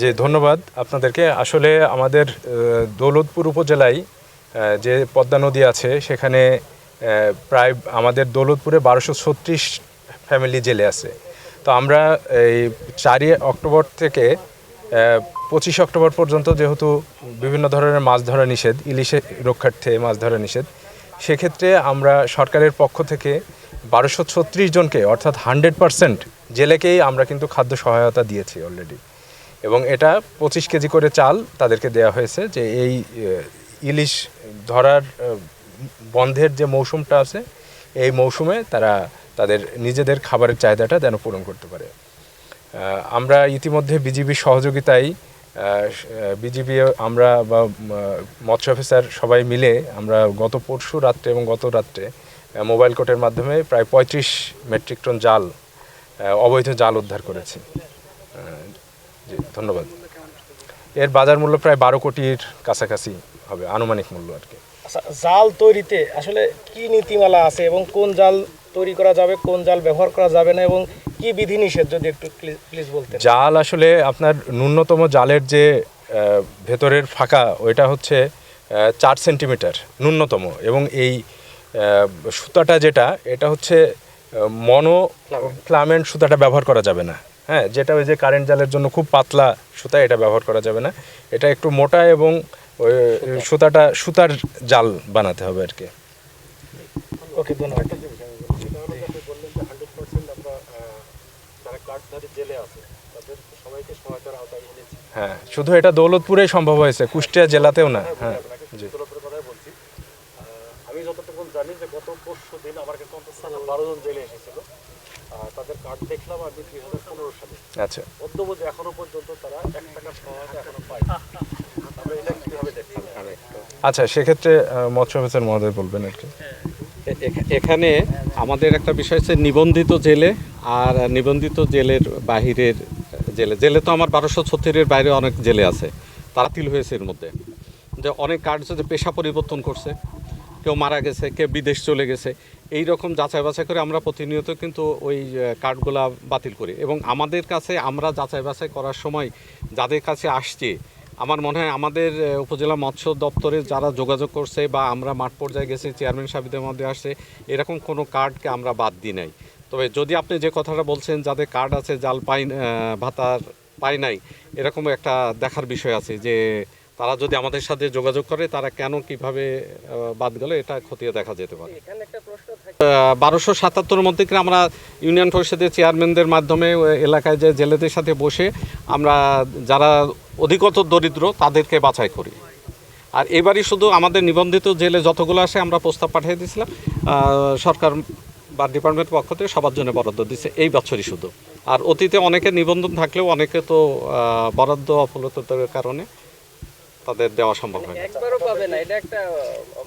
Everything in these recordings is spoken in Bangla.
জি ধন্যবাদ আপনাদেরকে। আসলে আমাদের দৌলতপুর উপজেলায় যে পদ্মা নদী আছে, সেখানে প্রায় আমাদের দৌলতপুরে বারোশো ছত্রিশ ফ্যামিলি জেলে আছে। তো আমরা এই চারই অক্টোবর থেকে পঁচিশ অক্টোবর পর্যন্ত যেহেতু বিভিন্ন ধরনের মাছ ধরা নিষেধ, ইলিশে রক্ষার্থে মাছ ধরা নিষেধ, সেক্ষেত্রে আমরা সরকারের পক্ষ থেকে বারোশো ছত্রিশ জনকে, অর্থাৎ হান্ড্রেড পার্সেন্ট জেলেকেই আমরা কিন্তু খাদ্য সহায়তা দিয়েছি অলরেডি। এবং এটা পঁচিশ কেজি করে চাল তাদেরকে দেওয়া হয়েছে যে এই ইলিশ ধরার বন্ধের যে মৌসুমটা আছে, এই মৌসুমে তারা তাদের নিজেদের খাবারের চাহিদাটা যেন পূরণ করতে পারে। আমরা ইতিমধ্যে বিজিবির সহযোগিতায় বিজিবি আমরা বা মৎস্য অফিসার সবাই মিলে আমরা গত পরশু রাত্রে এবং গত রাত্রে মোবাইল কোর্টের মাধ্যমে প্রায় পঁয়ত্রিশ মেট্রিক টন জাল অবৈধ জাল উদ্ধার করেছি। ধন্যবাদ। এর বাজার মূল্য প্রায় বারো কোটির কাছাকাছি হবে আনুমানিক মূল্য আর কি। আচ্ছা জাল তৈরিতে আসলে কি নীতিমালা আছে এবং কোন জাল তৈরি করা যাবে কোন জাল ব্যবহার করা যাবে না এবং কি বিধিনিষেধ যদি একটু প্লিজ বলতেন? জাল আসলে আপনার ন্যূনতম জালের যে ভেতরের ফাঁকা ওইটা হচ্ছে চার সেন্টিমিটার ন্যূনতম এবং এই সুতাটা যেটা এটা হচ্ছে মনো ফ্লামেন্ট সুতাটা ব্যবহার করা যাবে না। হ্যাঁ যেটা ওই যে কারেন্ট জালের জন্য খুব পাতলা সুতা এটা ব্যবহার করা যাবে না। এটা একটু মোটা এবং ওই সুতাটা সুতার জাল বানাতে হবে আর কি। ওকে ধন্যবাদ। হ্যাঁ শুধু এটা দৌলতপুরেই সম্ভব হয়েছে কুষ্টিয়া জেলাতেও না। হ্যাঁ জি। আমি যতটুকু জানি যে গত পরশু দিন আমার কাছে অন্তত বারো জন জেলে এসেছিল। তাদের কার্ড দেখলাম আমি দুই হাজার পনেরো সালে। আচ্ছা। অদ্যবধি এখনও পর্যন্ত তারা এক টাকা সহায়তা এখনও পায় এটা কীভাবে দেখলাম আচ্ছা সেক্ষেত্রে মৎস্য অফিসার মহোদয় বলবেন আর কি এখানে আমাদের একটা বিষয় হচ্ছে নিবন্ধিত জেলে আর নিবন্ধিত জেলের বাহিরের জেলে। জেলে তো আমার বারোশো ছত্রিশের বাইরে অনেক জেলে আছে। তারা তিল হয়েছে এর মধ্যে। যে অনেক কার্ড যে পেশা পরিবর্তন করছে। কেউ মারা গেছে, কেউ বিদেশ চলে গেছে। এই রকম যাচাই বাছাই করে আমরা প্রতিনিয়ত কিন্তু ওই কার্ডগুলা বাতিল করি। এবং আমাদের কাছে আমরা যাচাই বাছাই করার সময় যাদের কাছে আসছে, আমার মনে হয় আমাদের উপজেলা মৎস্য দপ্তরে যারা যোগাযোগ করছে বা আমরা মাঠ পর্যায়ে গেছি, চেয়ারম্যান সাহেবদের মধ্যে আসছে, এরকম কোনো কার্ডকে আমরা বাদ দিই নাই। তবে যদি আপনি যে কথাটা বলছেন, যাদের কার্ড আছে, জাল পাই ভাতার পাই নাই, এরকম একটা দেখার বিষয় আছে যে তারা যদি আমাদের সাথে যোগাযোগ করে তারা কেন কীভাবে বাদ গেল এটা খতিয়ে দেখা যেতে পারে। বারোশো সাতাত্তর মধ্যে কি আমরা ইউনিয়ন পরিষদের চেয়ারম্যানদের মাধ্যমে এলাকায় যে জেলেদের সাথে বসে আমরা যারা অধিকতর দরিদ্র তাদেরকে বাছাই করি। আর এবারই শুধু আমাদের নিবন্ধিত জেলে যতগুলো আসে আমরা প্রস্তাব পাঠিয়ে দিয়েছিলাম। সরকার বা ডিপার্টমেন্ট পক্ষ থেকে সবার জন্য বরাদ্দ দিচ্ছে এই বছরই শুধু। আর অতীতে অনেকে নিবন্ধন থাকলেও অনেকে তো বরাদ্দ অফলতার কারণে তাদের দেওয়া সম্ভব হয় না। একবারও পাবে না এটা একটা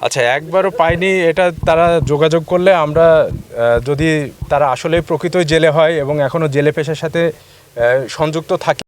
আচ্ছা একবারও পাইনি এটা তারা যোগাযোগ করলে আমরা আহ, যদি তারা আসলে প্রকৃতই জেলে হয় এবং এখনও জেলে পেশার সাথে আহ, সংযুক্ত থাকে